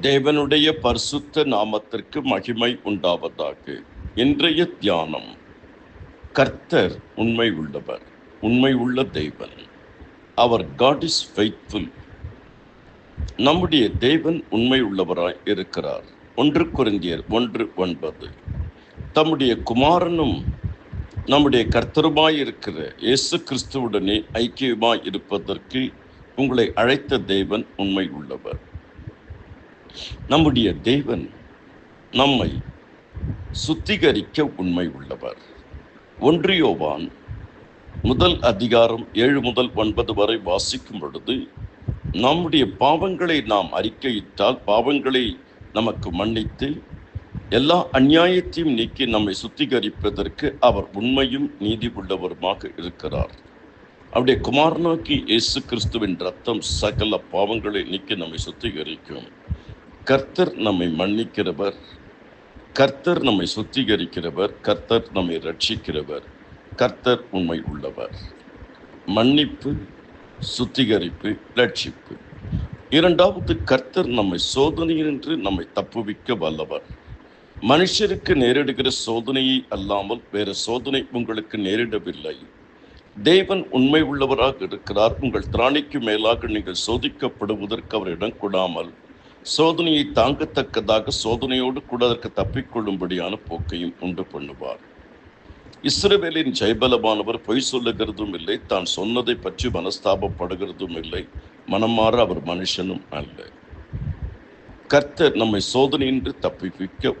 தேவனுடைய பரிசுத்த நாமத்திற்கு மகிமை உண்டாவதாக. இன்றைய தியானம். கர்த்தர் உண்மை உள்ளவர் உண்மை உள்ள தேவன். அவர் காட் இஸ் ஃபெய்த்ஃபுல் நம்முடைய தேவன் உண்மை உள்ளவராய் இருக்கிறார். ஒன்று குருந்தியர் ஒன்று ஒன்பது. தம்முடைய குமாரனும் நம்முடைய கர்த்தருமாய் இருக்கிற இயேசு கிறிஸ்துவுடனே ஐக்கியமாய் இருப்பதற்கு உங்களை அழைத்த தேவன் உண்மை உள்ளவர். நம்முடைய தேவன் நம்மை சுத்திகரிக்க உண்மை உள்ளவர். ஒன்றியோவான் முதல் அதிகாரம் ஏழு முதல் ஒன்பது வரை வாசிக்கும் பொழுது நம்முடைய பாவங்களை நாம் அறிக்கையிட்டால் பாவங்களை நமக்கு மன்னித்து எல்லா அநியாயத்தையும் நீக்கி நம்மை சுத்திகரிப்பதற்கு அவர் உண்மையும் நீதி உள்ளவருமாக இருக்கிறார். அவருடைய குமாரனாக்கி இயேசு கிறிஸ்துவின் ரத்தம் சகல பாவங்களை நீக்கி நம்மை சுத்திகரிக்கும். கர்த்தர் நம்மை மன்னிக்கிறவர். கர்த்தர் நம்மை சுத்திகரிக்கிறவர். கர்த்தர் நம்மை ரட்சிக்கிறவர். கர்த்தர் உண்மை உள்ளவர். மன்னிப்பு சுத்திகரிப்பு ரட்சிப்பு. இரண்டாவது கர்த்தர் நம்மை சோதனையினின்று நம்மை தப்புவிக்க வல்லவர். மனுஷருக்கு நேரிடுகிற சோதனையை அல்லாமல் வேறு சோதனை உங்களுக்கு நேரிடவில்லை. தேவன் உண்மை உள்ளவராக இருக்கிறார். உங்கள் திராணிக்கு மேலாக நீங்கள் சோதிக்கப்படுவதற்கு அவர் இடம் கொடாமல் சோதனையை தாங்கத்தக்கதாக சோதனையோடு கூட அதற்கு தப்பிக்கொள்ளும்படியான போக்கையும் உண்டு பண்ணுவார். இஸ்ரவேலின் ஜெயபலமானவர் பொய் சொல்லுகிறதும் இல்லை தான் சொன்னதை பற்றி மனஸ்தாபப்படுகிறதும் இல்லை. மனமாற அவர் மனுஷனும் அல்ல. கர்த்தர் நம்மை சோதனையின்றி தப்பிப்பிக்க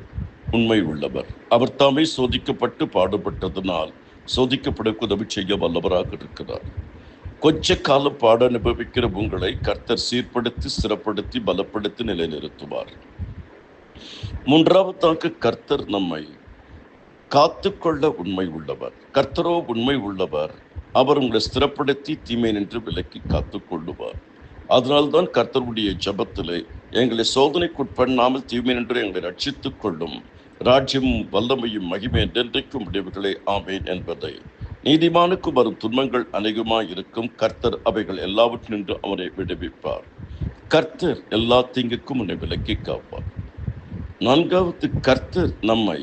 உண்மை உள்ளவர். அவர் தாமே சோதிக்கப்பட்டு பாடுபட்டதனால் சோதிக்கப்பட உதவி செய்ய வல்லவராக இருக்கிறார். கொஞ்ச கால பாட அனுபவிக்கிற உங்களை கர்த்தர் சீர்படுத்தி ஸ்திரப்படுத்தி பலப்படுத்தி நிலைநிறுத்துவார். மூன்றாவதாக கர்த்தர் நம்மை காத்துக்கொள்ள உண்மை உள்ளவர். கர்த்தரோ உண்மை உள்ளவர். அவர் உங்களை ஸ்திரப்படுத்தி தீமை நின்று விலக்கி காத்துக்கொள்ளுவார். அதனால்தான் கர்த்தருடைய ஜபத்திலே எங்களை சோதனைக்குட்பண்ணாமல் தீமை நின்று எங்களை ரட்சித்துக் கொள்ளும் ராஜ்யமும் வல்லமையும் மகிமை என்றென்றைக்கும் முடிவுகளே ஆமேன் என்பதை நீதிமானுக்கு வரும் துன்பங்கள் அநேகமாய் இருக்கும் கர்த்தர் அவைகள் எல்லாவற்றினின்று அவனை விடுவிப்பார். கர்த்தர் எல்லா தீங்குக்கும் உன்னை விலக்கி காப்பார். நான்காவது கர்த்தர் நம்மை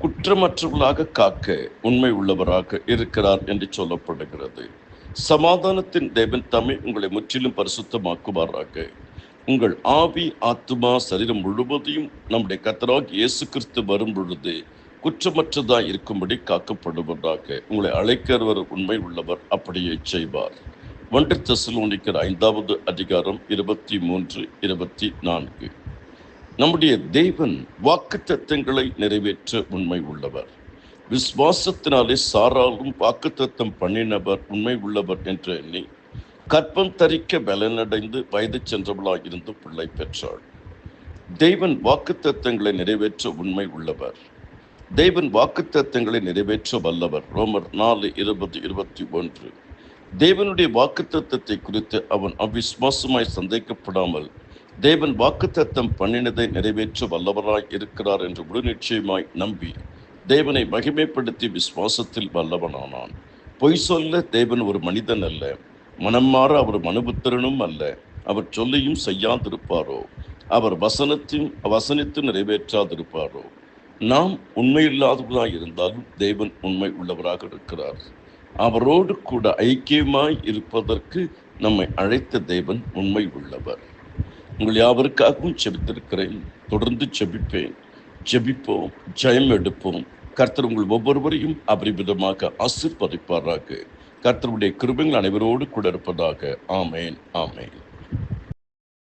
குற்றமற்றவர்களாக காக்க உண்மை உள்ளவராக இருக்கிறார் என்று சொல்லப்படுகிறது. சமாதானத்தின் தேவன் தம்மை உங்களை முற்றிலும் பரிசுத்தமாக்குவாராக. உங்கள் ஆவி ஆத்மா சரீரம் முழுவதையும் நம்முடைய கத்தராக இயேசு கிறிஸ்து வரும் பொழுது குற்றமற்றதாய் இருக்கும்படி காக்கப்படுவதாக உங்களை அழைக்கிறவர் உண்மை உள்ளவர் அப்படியே செய்வார். ஒன்று தெசலோனிக்கர் ஐந்தாவது அதிகாரம் இருபத்தி மூன்று இருபத்தி நான்கு. நம்முடைய தேவன் வாக்கு தத்தங்களை நிறைவேற்ற உண்மை உள்ளவர். விசுவாசத்தினாலே சாராலும் வாக்கு தத்தம் பண்ணினவர் உண்மை உள்ளவர் என்று எண்ணி கற்பம் தரிக்க பலனடைந்து வயது சென்றவளாக இருந்து பிள்ளை பெற்றாள். தெய்வன் வாக்கு தத்தங்களை நிறைவேற்ற உண்மை உள்ளவர். தேவன் வாக்கு நிறைவேற்ற வல்லவர். ரோமர் நாலு இருபது இருபத்தி ஒன்று. தேவனுடைய வாக்கு குறித்து அவன் அவிஸ்வாசமாய் சந்தேகப்படாமல் தேவன் வாக்குத்தத்தம் பண்ணினதை நிறைவேற்ற வல்லவராய் இருக்கிறார் என்று முழு நிச்சயமாய் நம்பி தேவனை மகிமைப்படுத்தி விசுவாசத்தில் வல்லவனானான். பொய் சொல்ல தேவன் ஒரு மனிதன் அல்ல மனம் மாற அவர் மனுபுத்திரனும் அல்ல அவர் சொல்லியும் செய்யாதிருப்பாரோ அவர் வசனத்தையும் வசனித்து நிறைவேற்றாதிருப்பாரோ. நாம் உண்மையில்லாதவர்களாய் இருந்தாலும் தேவன் உண்மை உள்ளவராக இருக்கிறார். அவரோடு கூட ஐக்கியமாய் இருப்பதற்கு நம்மை அழைத்த தேவன் உண்மை உள்ளவர். உங்கள் யாவருக்காகவும் செபித்திருக்கிறேன். தொடர்ந்து செபிப்பேன். ஜெபிப்போம் ஜெயம் எடுப்போம். கர்த்தர் உங்கள் ஒவ்வொருவரையும் அபரிவிதமாக ஆசிர்வதிப்பாராக. கர்த்தருடைய கிருபங்கள் அனைவரோடு கூட இருப்பதாக. ஆமேன் ஆமேன்.